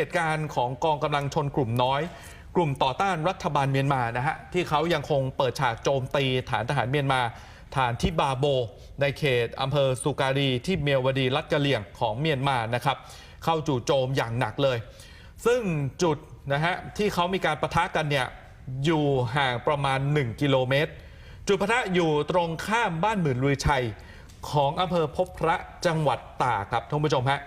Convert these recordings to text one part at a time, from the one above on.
เหตุการณ์ของกองกำลังชนกลุ่มน้อย กลุ่มต่อต้านรัฐบาลเมียนมานะฮะที่เขายังคงเปิดฉากโจมตีฐานทหารเมียนมา ฐานที่บาโบ ในเขตอำเภอสุการีที่เมียวดีรัฐกะเหลี่ยงของเมียนมานะครับ เข้าจู่โจมอย่างหนักเลย ซึ่งจุดนะฮะที่เขามีการประทะกันเนี่ยอยู่ห่างประมาณ 1 กิโลเมตร จุดปะทะอยู่ตรงข้ามบ้านหมื่นลุยชัย ของอำเภอพบพระจังหวัดตากครับท่านผู้ชมฮะ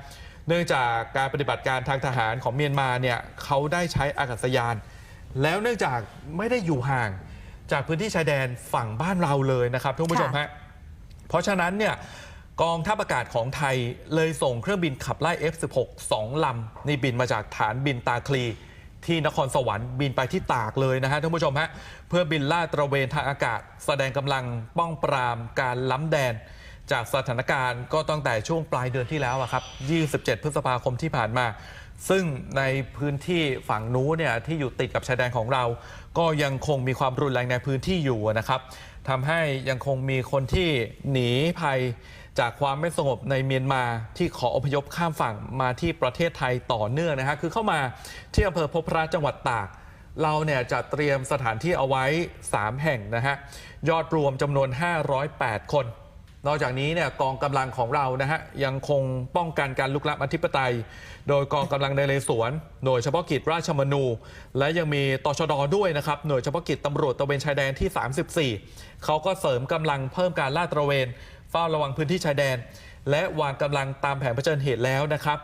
เนื่องจากการปฏิบัติการทางทหารของเมียนมาเนี่ยเขาได้ใช้อากาศยาน แล้วเนื่องจากไม่ได้อยู่ห่างจากพื้นที่ชายแดนฝั่งบ้านเราเลยนะครับท่านผู้ชมฮะเพราะฉะนั้นเนี่ยกองทัพอากาศของไทยเลยส่งเครื่องบินขับไล่ F16 2 ลำ นี่บินมาจากฐานบินตาคลี ที่นครสวรรค์บินไปที่ตากเลยนะฮะท่านผู้ชมฮะเพื่อบินลาดตระเวนทางอากาศ แสดงกำลังป้องปรามการล้ำแดน จากสถานการณ์ก็ตั้งแต่ช่วงปลายเดือนที่แล้วอะครับ 27 พฤษภาคมที่ผ่านมา ซึ่งในพื้นที่ฝั่งนู้นเนี่ยที่อยู่ติดกับชายแดนของเรา ก็ยังคงมีความรุนแรงในพื้นที่อยู่นะครับทำให้ยังคงมีคนที่หนีภัยจากความไม่สงบในเมียนมาที่ขออพยพข้ามฝั่งมาที่ประเทศไทยต่อเนื่องนะฮะคือเข้ามาที่อำเภอพบพระจังหวัดตาก เราเนี่ยจะเตรียมสถานที่เอาไว้ 3 แห่งนะฮะยอดรวมจำนวน 508 คน นอกจากนี้เนี่ยกองกำลังของเรานะฮะยังคงป้องกันการลุกล้ำอธิปไตย โดยกองกำลังในเลสวน หน่วยเฉพาะกิจราชมนู และยังมีตชดด้วยนะครับหน่วยเฉพาะกิจตำรวจตะเวนชายแดนที่ 34 เขาก็เสริมกำลังเพิ่มการลาดตระเวน เฝ้าระวังพื้นที่ชายแดน และวางกำลังตามแผนเผชิญเหตุแล้วนะครับ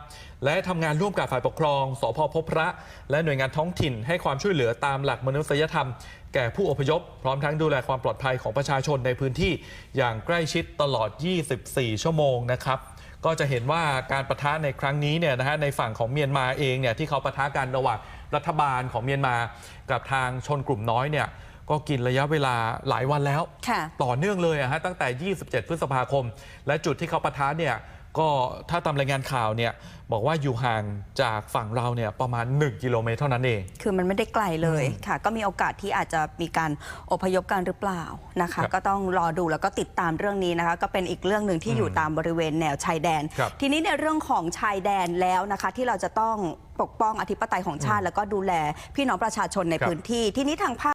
และทำงานร่วมกับฝ่ายปกครองสพพบพระ และหน่วยงานท้องถิ่นให้ความช่วยเหลือตามหลักมนุษยธรรม แก่ผู้อพยพ พร้อมทั้งดูแลความปลอดภัยของประชาชนในพื้นที่ อย่างใกล้ชิดตลอด 24 ชั่วโมงนะครับก็จะเห็นว่าการประทะในครั้งนี้เนี่ยนะฮะในฝั่งของเมียนมาเองเนี่ยที่เขาประทะกันระหว่างรัฐบาลของเมียนมา กับทางชนกลุ่มน้อยเนี่ย ก็กินระยะเวลาหลายวันแล้วค่ะต่อเนื่องเลยอะฮะตั้งแต่ 27 พฤษภาคม และจุดที่เขาปะทะเนี่ยก็ถ้าตามรายงานข่าวเนี่ยบอกว่าอยู่ห่างจากฝั่งเราเนี่ยประมาณ 1 กิโลเมตรเท่านั้นเอง คือมันไม่ได้ไกลเลยค่ะ ก็มีโอกาสที่อาจจะมีการอพยพกันหรือเปล่านะคะครับก็ต้องรอดูแล้วก็ติดตามเรื่องนี้นะคะ ก็เป็นอีกเรื่องหนึ่งที่อยู่ตามบริเวณแนวชายแดนครับทีนี้ในเรื่องของชายแดนแล้วนะคะ ที่เราจะต้องปกป้องอธิปไตยของชาติ แล้วก็ดูแลพี่น้องประชาชนในครับพื้นที่ทีนี้ทางภาค